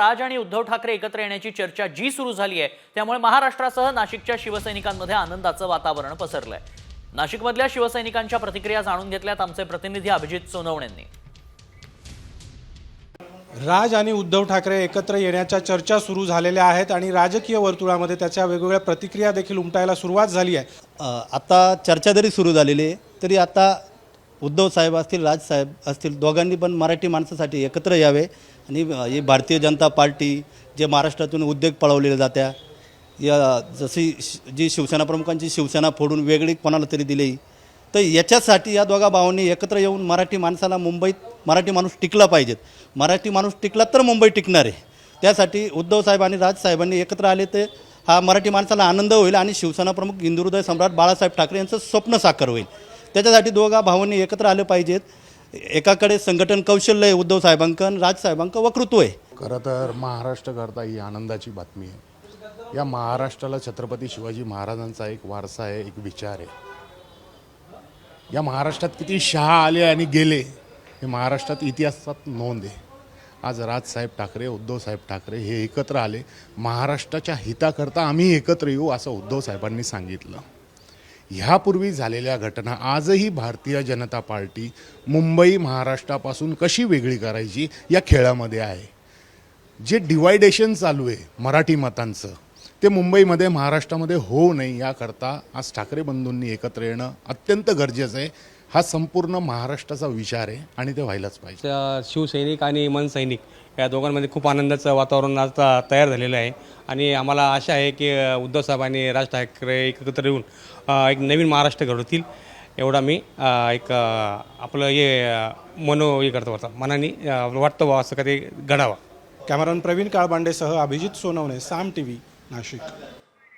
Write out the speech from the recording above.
राज आणि उद्धव ठाकरे एकत्र येण्याची चर्चा जी सुरू झाली आहे त्यामुळे महाराष्ट्रासह नाशिकच्या शिवसैनिकांमध्ये आनंदाचं वातावरण पसरलंय. नाशिकमधल्या शिवसैनिकांच्या प्रतिक्रिया जाणून घेतल्यात आमचे प्रतिनिधी अभिजित सोनवणे यांनी. राज आणि उद्धव ठाकरे एकत्र येण्याच्या चर्चा सुरू झालेल्या आहेत आणि राजकीय वर्तुळामध्ये त्याच्या वेगवेगळ्या प्रतिक्रिया देखील उमटायला सुरुवात झाली आहे. आता चर्चा जरी सुरू झालेली आहे तरी आता उद्धव साहेब असतील राजसाहेब असतील दोघांनी पण मराठी माणसासाठी एकत्र यावे. आणि ही भारतीय जनता पार्टी जे महाराष्ट्रातून उद्योग पळवलेल्या जात्या या जशी जी शिवसेना प्रमुखांची शिवसेना फोडून वेगळी कोणाला तरी दिली तर याच्यासाठी या दोघा भावांनी एकत्र येऊन मराठी माणसाला मुंबईत मराठी माणूस टिकला पाहिजेत. मराठी माणूस टिकला तर मुंबई टिकणार. आहे त्यासाठी उद्धव साहेब आणि राजसाहेबांनी एकत्र आले ते हा मराठी माणसाला आनंद होईल आणि शिवसेना प्रमुख हिंदुहृदय सम्राट बाळासाहेब ठाकरे यांचं स्वप्न साकार होईल. त्याच्यासाठी दोघा भावांनी एकत्र आले पाहिजेत. एकाकडे संघटन कौशल्य आहे उद्धव साहेबांकन राजसाहेबांकं वक्तृत्व आहे. खरं तर महाराष्ट्रकरता ही आनंदाची बातमी आहे. या महाराष्ट्राला छत्रपती शिवाजी महाराजांचा एक वारसा आहे एक विचार आहे. या महाराष्ट्रात किती शहा आले आणि गेले हे महाराष्ट्रात इतिहासात नोंद आहे. आज राजसाहेब ठाकरे उद्धवसाहेब ठाकरे हे एकत्र आले. महाराष्ट्राच्या हिताकरता आम्ही एकत्र येऊ असं उद्धव साहेबांनी सांगितलं. ह्यापूर्वी झालेल्या घटना आजही भारतीय जनता पार्टी मुंबई महाराष्ट्रापासून कशी वेगळी करायची या खेळामध्ये आहे. जे डिवायडेशन चालू आहे मराठी मतांचं ते मुंबईमध्ये महाराष्ट्रामध्ये होऊ नये याकरता आज ठाकरे बंधूंनी एकत्र येणं अत्यंत गरजेचं आहे. हा संपूर्ण महाराष्ट्राचा विचार आहे आणि ते व्हायलाच पाहिजे. त्या शिवसैनिक आणि मनसैनिक या दोघांमध्ये खूप आनंदाचं वातावरण आता तयार झालेलं आहे. आणि आम्हाला आशा आहे की उद्धव साहेब आणि राज ठाकरे एकत्र येऊन एक नवीन महाराष्ट्र घडवतील. एवढा मी एक आपलं हे मनो हे करतो होता मनाने वाटतं बा असं कधी घडावा. कॅमेरामन प्रवीण काळबांडेसह अभिजित सोनवणे साम टी व्ही नाशिक.